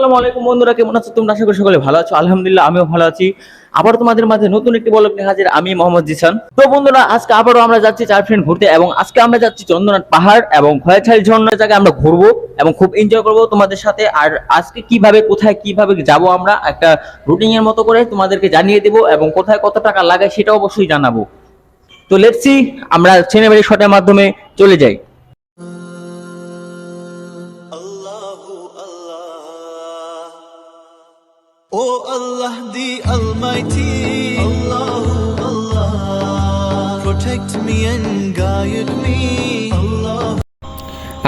আসসালামু আলাইকুম বন্ধুরা, কেমন আছো তোমরা? আশা করি সকলে ভালো আছো। আলহামদুলিল্লাহ, আমিও ভালো আছি। আবার তোমাদের মাঝে নতুন একটি বলক নিয়ে হাজির আমি মোহাম্মদ জিসান। তো বন্ধুরা, আজকে আবারও আমরা যাচ্ছি চার ফ্রেন্ড ঘুরতে এবং আজকে আমরা যাচ্ছি চন্দ্রনাথ পাহাড় এবং ঝর্ণার জায়গায় আমরা ঘুরবো এবং খুব এনজয় করব তোমাদের সাথে। আর আজকে কীভাবে, কোথায়, কীভাবে যাব আমরা, একটা রুটিন এর মতো করে তোমাদেরকে জানিয়ে দেবো এবং কোথায় কত টাকা লাগে সেটা অবশ্যই জানাব। তো লেটসি আমরা ছেলেবাড়ি শটের মাধ্যমে চলে যাই। Allah the Almighty Allah Allah Protect me and guide me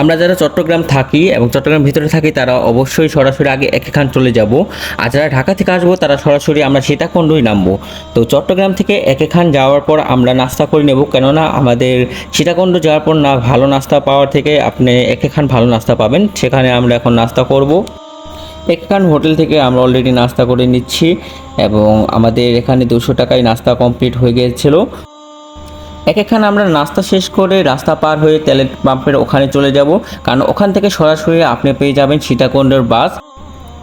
আমরা যারা চট্টগ্রাম থাকি এবং চট্টগ্রাম ভিতরে থাকি, তারা অবশ্যই সরাসরি আগে একেখান চলে যাব। আর যারা ঢাকা থেকে আসব, তারা সরাসরি আমরা সীতাকুণ্ডই নামবো। তো চট্টগ্রাম থেকে একেখান যাওয়ার পর আমরা নাস্তা করে নেব। কেননা আমাদের সীতাকুণ্ড যাওয়ার পর না, ভালো নাস্তা পাওয়ার থেকে আপনি একেখান ভালো নাস্তা পাবেন। সেখানে আমরা এখন নাস্তা করব। এখান হোটেল থেকে আমরা অলরেডি নাস্তা করে নিচ্ছি এবং আমাদের এখানে দুশো টাকায় নাস্তা কমপ্লিট হয়ে গিয়েছিল। এক একখানে আমরা নাস্তা শেষ করে রাস্তা পার হয়ে তেলের পাম্পের ওখানে চলে যাব। কারণ ওখান থেকে সরাসরি আপনি পেয়ে যাবেন সীতাকুণ্ডের বাস।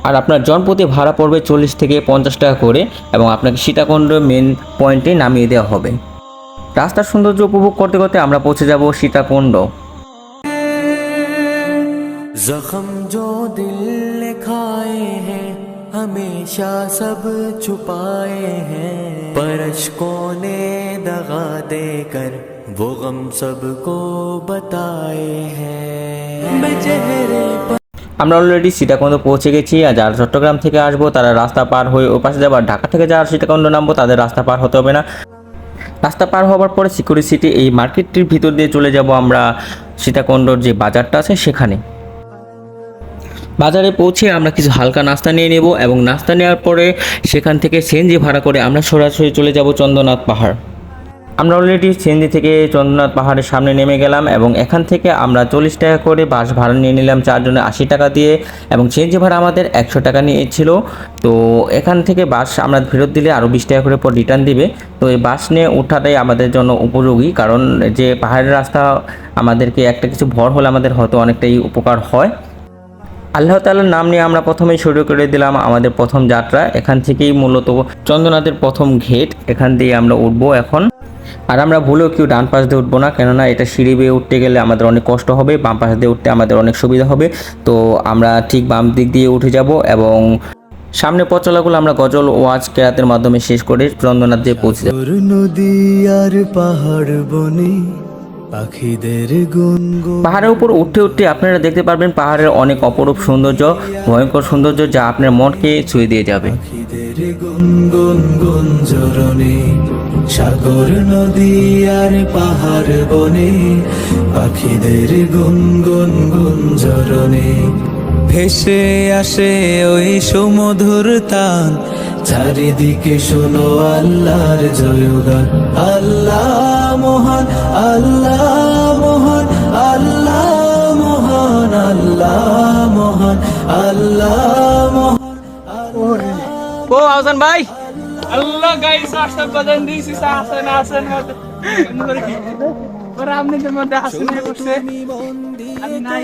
আর আপনার জনপ্রতি ভাড়া পড়বে চল্লিশ থেকে পঞ্চাশ টাকা করে এবং আপনাকে সীতাকুণ্ড মেন পয়েন্টে নামিয়ে দেওয়া হবে। রাস্তার সৌন্দর্য উপভোগ করতে করতে আমরা পৌঁছে যাব সীতাকুণ্ড। জখম জো দিল हमेशा सब छुपाए हैं पर अशकों ने दगा देकर वो गम सबको बताए हैं मैं चेहरे पर আমরা অলরেডি সীতাকুণ্ড পৌঁছে গেছি আর যারা চট্টগ্রাম থেকে আসবো তারা রাস্তা পার হয়ে ওই পাশে যাবো আর ঢাকা থেকে যারা সীতাকুণ্ড নামবো তাদের রাস্তা পার হতে হবে না রাস্তা পার হওয়ার পরে সিকিউরিটি এই মার্কেটটির ভিতর দিয়ে চলে যাব আমরা সীতাকুণ্ডর যে বাজারটা আছে সেখানে বাজারে পৌঁছে আমরা কিছু হালকা নাস্তা নিয়ে নেব এবং নাস্তা নেওয়ার পরে সেখান থেকে সিএনজি ভাড়া করে আমরা সরাসরি চলে যাব চন্দ্রনাথ পাহাড়। আমরা অলরেডি সেনজি থেকে চন্দ্রনাথ পাহাড়ের সামনে নেমে গেলাম এবং এখান থেকে আমরা চল্লিশ টাকা করে বাস ভাড়া নিয়ে নিলাম চারজনে আশি টাকা দিয়ে এবং সিএনজি ভাড়া আমাদের একশো টাকা নিয়েছিল। তো এখান থেকে বাস আমরা ফেরত দিলে আরও বিশ টাকা করে পর রিটার্ন দিবে। তো এই বাস নিয়ে ওঠাটাই আমাদের জন্য উপযোগী কারণ যে পাহাড়ের রাস্তা আমাদেরকে একটা কিছু ভর হলে আমাদের হয়তো অনেকটাই উপকার হয়। আল্লাহ তাআলার নাম নিয়ে আমরা প্রথমেই শুরু করে দিলাম আমাদের প্রথম যাত্রা। এখান থেকেই মূলত চন্দ্রনাথের প্রথম ঘেট, এখান দিয়ে আমরা উঠবো এখন। আর আমরা ভুলেও কেউ ডান পাশ দিয়ে উঠবো না, কেননা এটা সিঁড়ি বেয়ে উঠতে গেলে আমাদের অনেক কষ্ট হবে, বাম পাশ দিয়ে উঠতে আমাদের অনেক সুবিধা হবে। তো আমরা ঠিক বাম দিক দিয়ে উঠে যাব এবং সামনে পথ চলাগুলো আমরা গজল ওয়াজ কেরাতের মাধ্যমে শেষ করে চন্দ্রনাথ দিয়ে পৌঁছে যাব। নদী আর পাহাড় বনে পাখিদের গুনগুন। পাহাড়ের উপর উঠতে উঠতে আপনারা দেখতে পারবেন পাহাড়ের অনেক অপরূপ সৌন্দর্য ভয়ঙ্কর সৌন্দর্য যা আপনার মনকে ছুঁয়ে দিয়ে যাবে। পাখিদের গুনগুন গুঞ্জরণে সাগর নদী আর পাহাড় বনে পাখিদের গুনগুন গুঞ্জরণে ভেসে আসে ওই সুমধুর তান চারিদিকে শোনো আল্লাহর জয়গান আল্লাহ মহান আল্লাহ মহান আল্লাহ মহান আল্লাহ মহান আল্লাহ মহান ও আহসান ভাই। Allah guys, আসা বাজান দিছি হাসান হাসান ওরা আপনাদের মধ্যে হাসান করছে আমি নাই।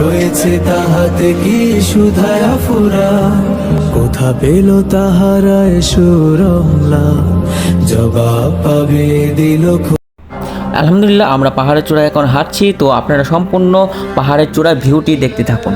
রয়েছে তাহাতে কি সুধায়া ফুরা? কোথা পেল তাহারায় সুরমলা জবাব পাবে দিল আলহামদুলিল্লাহ, আমরা পাহাড়ের চূড়ায় এখন হাঁটছি, তো আপনারা সম্পূর্ণ পাহাড়ের চূড়ার ভিউটি দেখতে থাকুন।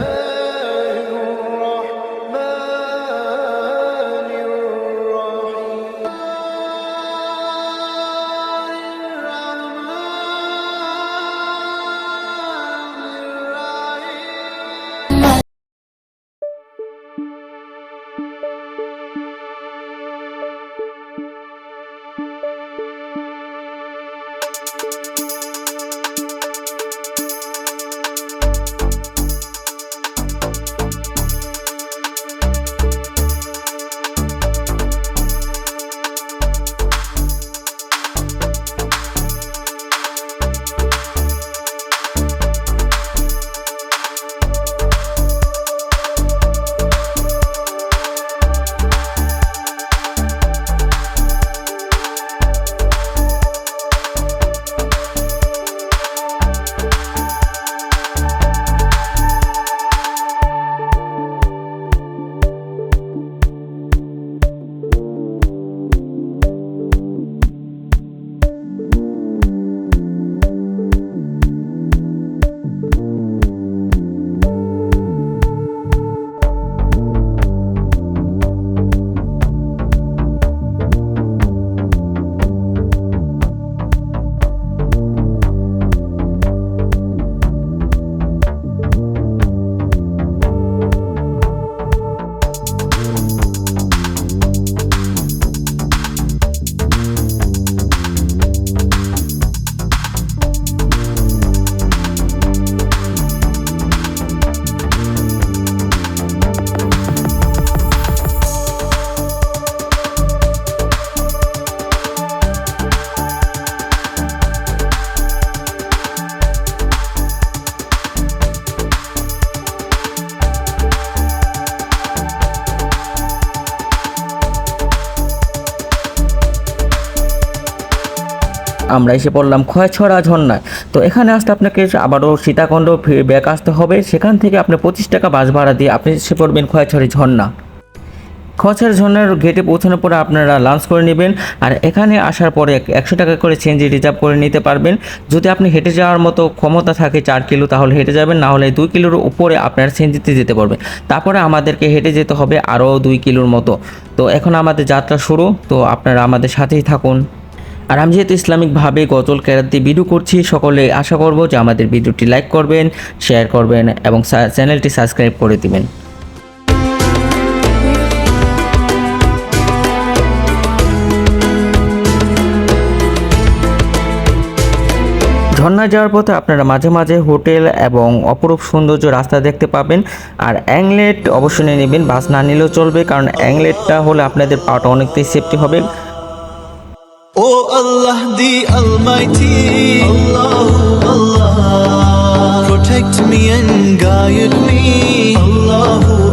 আমরা এসে পড়লাম খয়ছড়া ঝর্ণায়। তো এখানে আসতে আপনাকে আবারও সীতাকুণ্ড ব্যাক আসতে হবে। সেখান থেকে আপনি পঁচিশ টাকা বাস ভাড়া দিয়ে আপনি এসে পড়বেন খয়ছড়ি ঝর্ণা। খরচার ঝর্ণার গেটে পৌঁছানোর পরে আপনারা লাঞ্চ করে নেবেন আর এখানে আসার পরে একশো টাকা করে চেঞ্জি রিজার্ভ করে নিতে পারবেন। যদি আপনি হেঁটে যাওয়ার মতো ক্ষমতা থাকে চার কিলো, তাহলে হেঁটে যাবেন, না হলে দুই কিলোর উপরে আপনারা চেঞ্জিতে যেতে পারবেন। তারপরে আমাদেরকে হেঁটে যেতে হবে আরও দুই কিলোর মতো। তো এখন আমাদের যাত্রা শুরু। তো আপনারা আমাদের সাথেই থাকুন। আর আমি যেহেতু ইসলামিকভাবে গজল কেরাত দিয়ে ভিডিও করছি, সকলে আশা করব যে আমাদের ভিডিওটি লাইক করবেন শেয়ার করবেন এবং চ্যানেলটি সাবস্ক্রাইব করে দিবেন। ঝর্ণায় যাওয়ার পথে আপনারা মাঝে মাঝে হোটেল এবং অপরূপ সৌন্দর্য রাস্তা দেখতে পাবেন। আর অ্যাংলেট অবশ্যই নিয়ে নেবেন, বাস না নিলেও চলবে, কারণ অ্যাংলেটটা হলে আপনাদের পাওয়াটা অনেকটাই সেফটি হবে। Oh Allah the Almighty, Allahu Allah, protect me and guide me, Allahu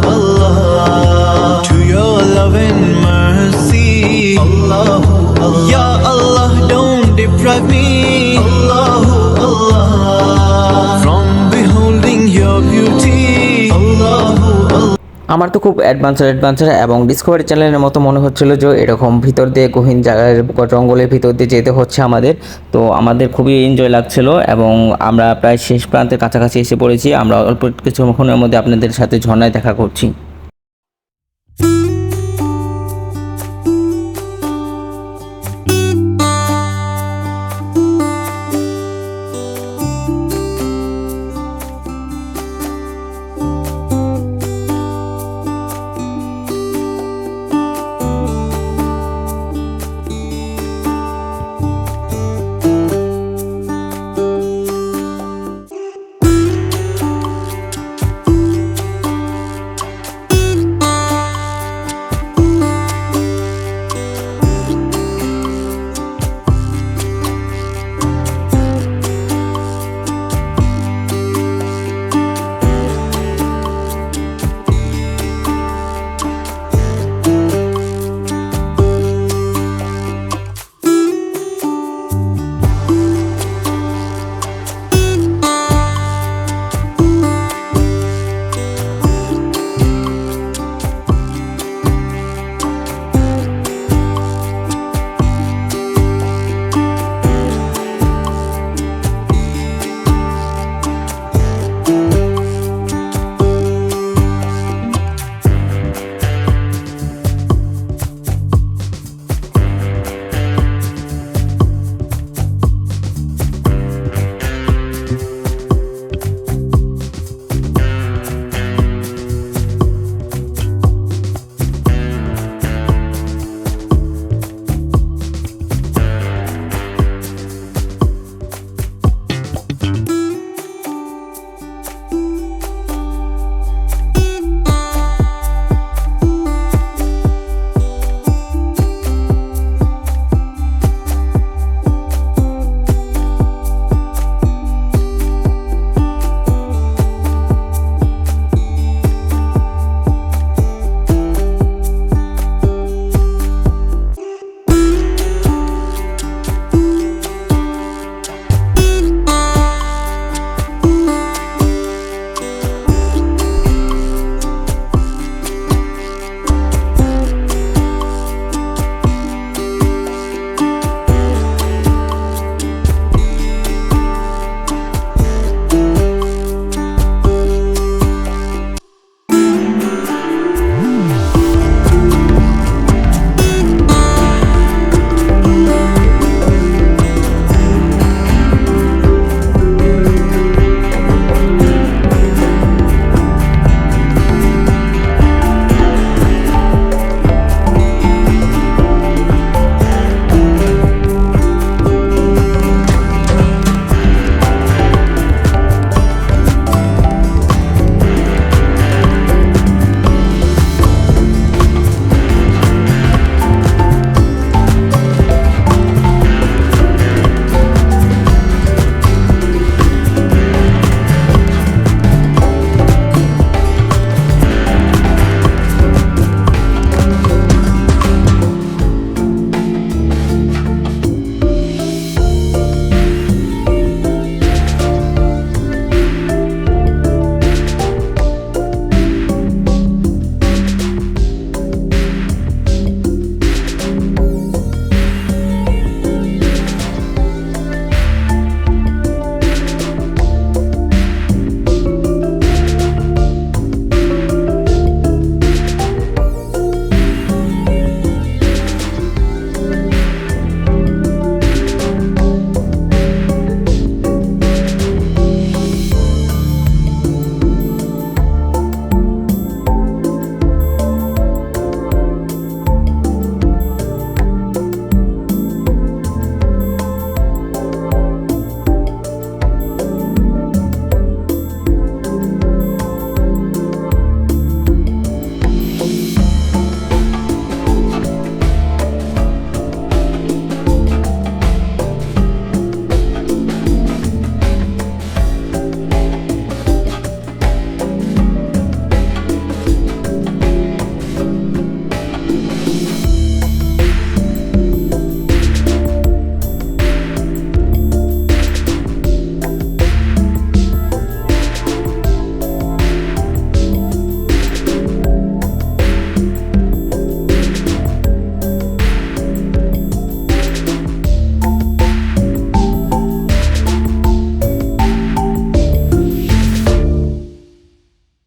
আমার তো খুব অ্যাডভান্সার অ্যাডভান্সার এবং ডিসকভারি চ্যানেলের মতো মনে হচ্ছিল যে এরকম ভিতর দিয়ে গহীন জঙ্গলের ভিতর দিয়ে যেতে হচ্ছে আমাদের। তো আমাদের খুবই এনজয় লাগছিল এবং আমরা প্রায় শেষ প্রান্তের কাছাকাছি এসে পড়েছি। আমরা অল্প কিছুক্ষণের মধ্যে আপনাদের সাথে ঝর্ণায় দেখা করছি।